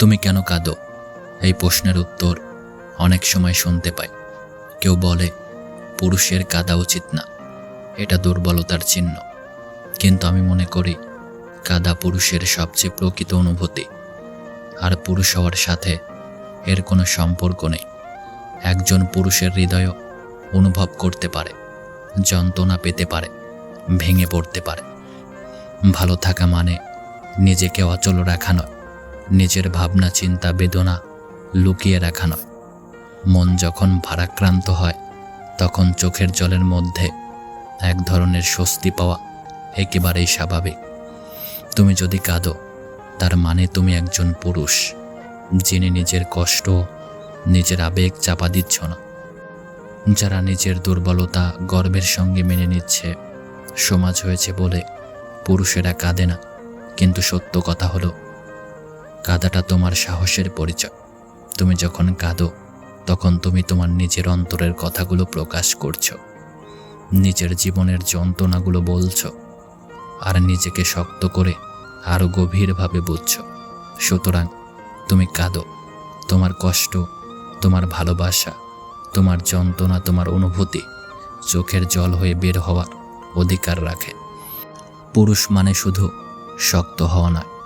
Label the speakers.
Speaker 1: তুমি কেন কাঁদো? এই প্রশ্নের উত্তর অনেক সময় শুনতে পাই। কেউ বলে, পুরুষের কাঁদা উচিত না। এটা দুর্বলতার চিহ্ন। কিন্তু আমি মনে করি, কাদা পুরুষের সবচেয়ে প্রকৃত অনুভূতি। আর পুরুষ হওয়ার সাথে এর কোনো সম্পর্ক নেই। একজন পুরুষের হৃদয়ও অনুভব করতে পারে, যন্ত্রণা পেতে পারে, ভেঙে পড়তে পারে। ভালো থাকা মানে নিজেকে অচল রাখা নয়। নিজের ভাবনা, চিন্তা, বেদনা লুকিয়ে রাখা নয়। মন যখন ভারাক্রান্ত হয়, তখন চোখের জলের মধ্যে এক ধরনের স্বস্তি পাওয়া একেবারেই স্বাভাবিক। তুমি যদি কাঁদো, তার মানে তুমি একজন পুরুষ, যিনি নিজের কষ্ট, নিজের আবেগ চাপা দিচ্ছ না। যারা নিজের দুর্বলতা গর্বের সঙ্গে মেনে নিচ্ছে, সমাজ হয়েছে বলে পুরুষেরা কাঁদে না। কিন্তু সত্য কথা হলো কাদাটা তোমার সাহসের পরিচয়। তুমি যখন কাঁদো, তখন তুমি তোমার নিজের অন্তরের কথাগুলো প্রকাশ করছ। নিজের জীবনের যন্ত্রণাগুলো বলছো আর নিজেকে শক্ত করে আরও গভীরভাবে বুঝছ। সুতরাং তুমি কাঁদো, তোমার কষ্ট, তোমার ভালোবাসা, তোমার যন্ত্রণা, তোমার অনুভূতি চোখের জল হয়ে বের হওয়ার অধিকার রাখে। পুরুষ মানে শুধু শক্ত হওয়া নয়